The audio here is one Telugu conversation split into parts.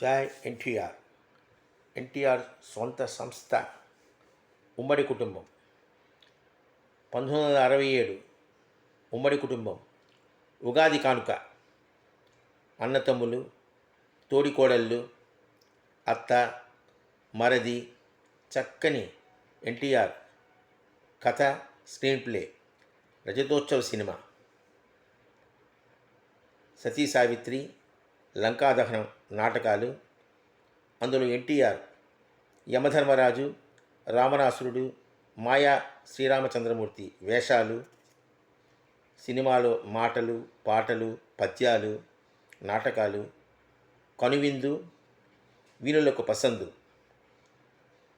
జాయ్ ఎన్టీఆర్. ఎన్టీఆర్ సొంత సంస్థ ఉమ్మడి కుటుంబం. పంతొమ్మిది వందల అరవై ఏడు ఉమ్మడి కుటుంబం. ఉగాది కానుక. అన్నతమ్ములు తోడికోడళ్ళు అత్త మరది చక్కని ఎన్టీఆర్ కథ స్క్రీన్ ప్లే రజతోత్సవ సినిమా. సతీ సావిత్రి లంకాదహనం నాటకాలు. అందులో ఎన్టీఆర్ యమధర్మరాజు రామనాసురుడు మాయా శ్రీరామచంద్రమూర్తి వేషాలు సినిమాలో మాటలు పాటలు పద్యాలు నాటకాలు కనువిందు వీణులకు పసందు.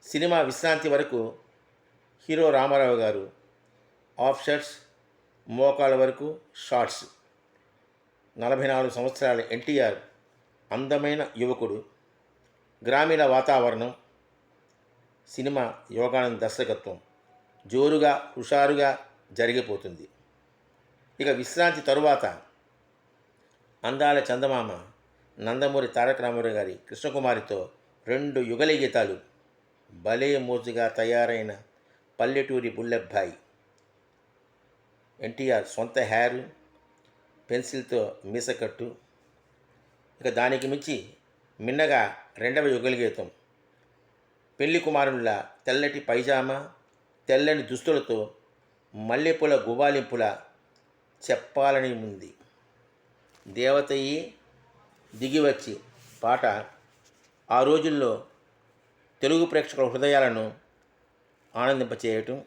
సినిమా విశ్రాంతి వరకు హీరో రామారావు గారు ఆఫ్ షర్ట్స్ మోకాళ్ళ వరకు షార్ట్స్. నలభై నాలుగు సంవత్సరాల ఎన్టీఆర్ అందమైన యువకుడు గ్రామీణ వాతావరణం సినిమా యోగానంద్ దర్శకత్వం జోరుగా హుషారుగా జరిగిపోతుంది. ఇక విశ్రాంతి తరువాత అందాల చందమామ నందమూరి తారక రామారావు గారి కృష్ణకుమారితో రెండు యుగల గీతాలు భలే మోజుగా తయారైన పల్లెటూరి బుల్లెబ్బాయి. ఎన్టీఆర్ సొంత హ్యారు పెన్సిల్తో మీసకట్టు ఇక దానికి మించి మిన్నగా రెండవ యుగలగీతం. పెళ్ళి కుమారుల తెల్లటి పైజామా తెల్లని దుస్తులతో మల్లెపూల గుబాలింపుల చెప్పాలని ఉంది. దేవతయి దిగివచ్చి పాట ఆ రోజుల్లో తెలుగు ప్రేక్షకుల హృదయాలను ఆనందింపచేయటం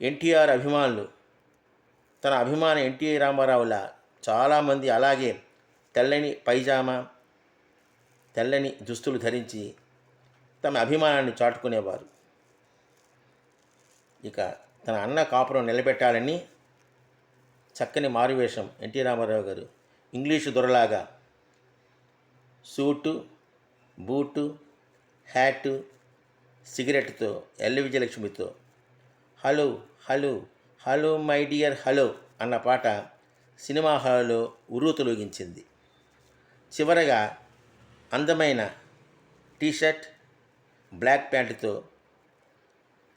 ఎన్టీఆర్ అభిమానులు తన అభిమాన ఎన్టీ రామారావుల చాలామంది అలాగే తెల్లని పైజామా తెల్లని దుస్తులు ధరించి తమ అభిమానాన్ని చాటుకునేవారు. ఇక తన అన్న కాపురం నిలబెట్టాలని చక్కని మారువేషం ఎన్టీ రామారావు గారు. ఇంగ్లీషు దొరలాగా సూటు బూటు హ్యాటు సిగరెట్తో ఎల్లి విజయలక్ష్మితో hello hello hello my dear hello అన్న పాట సినిమా హాల్లో ఉర్రూతలూగించింది చివరగా అందమైన టీషర్ట్ బ్లాక్ ప్యాంటుతో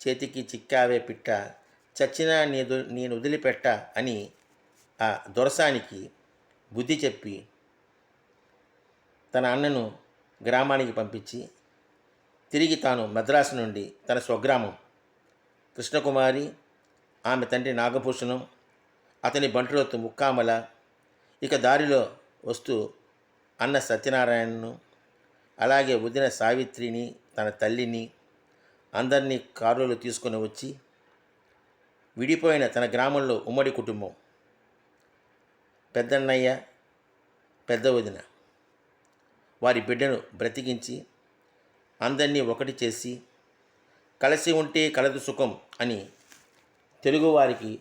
చేతికి చిక్కావే పిట్ట చచ్చినా నీదు నేను వదిలిపెట్ట అని ఆ దొరసానికి బుద్ధి చెప్పి తన అన్నను గ్రామానికి పంపించి తిరిగి తాను మద్రాసు నుండి తన స్వగ్రామం కృష్ణకుమారి ఆమె తండ్రి నాగభూషణం అతని బంటులతో ముక్కామల ఇక దారిలో వస్తూ అన్న సత్యనారాయణను అలాగే వదిన సావిత్రిని తన తల్లిని అందరినీ కారులో తీసుకొని వచ్చి విడిపోయిన తన గ్రామంలో ఉమ్మడి కుటుంబం. పెద్దన్నయ్య పెద్ద వదిన. వారి బిడ్డను బ్రతికించి అందరినీ ఒకటి చేసి కలిసి ఉంటే కలదు సుఖం అని తెలుగువారికి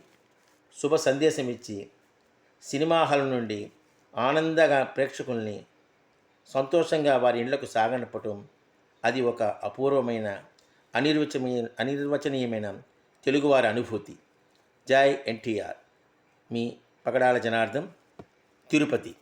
శుభ సందేశం ఇచ్చి సినిమా హాల్ నుండి ఆనందంగా ప్రేక్షకుల్ని సంతోషంగా వారి ఇళ్ళకు సాగనప్పటం అది ఒక అపూర్వమైన అనిర్వచనీయ అనిర్వచనీయమైన తెలుగువారి అనుభూతి. జై ఎన్టీఆర్. మీ పగడాల జనార్దం తిరుపతి.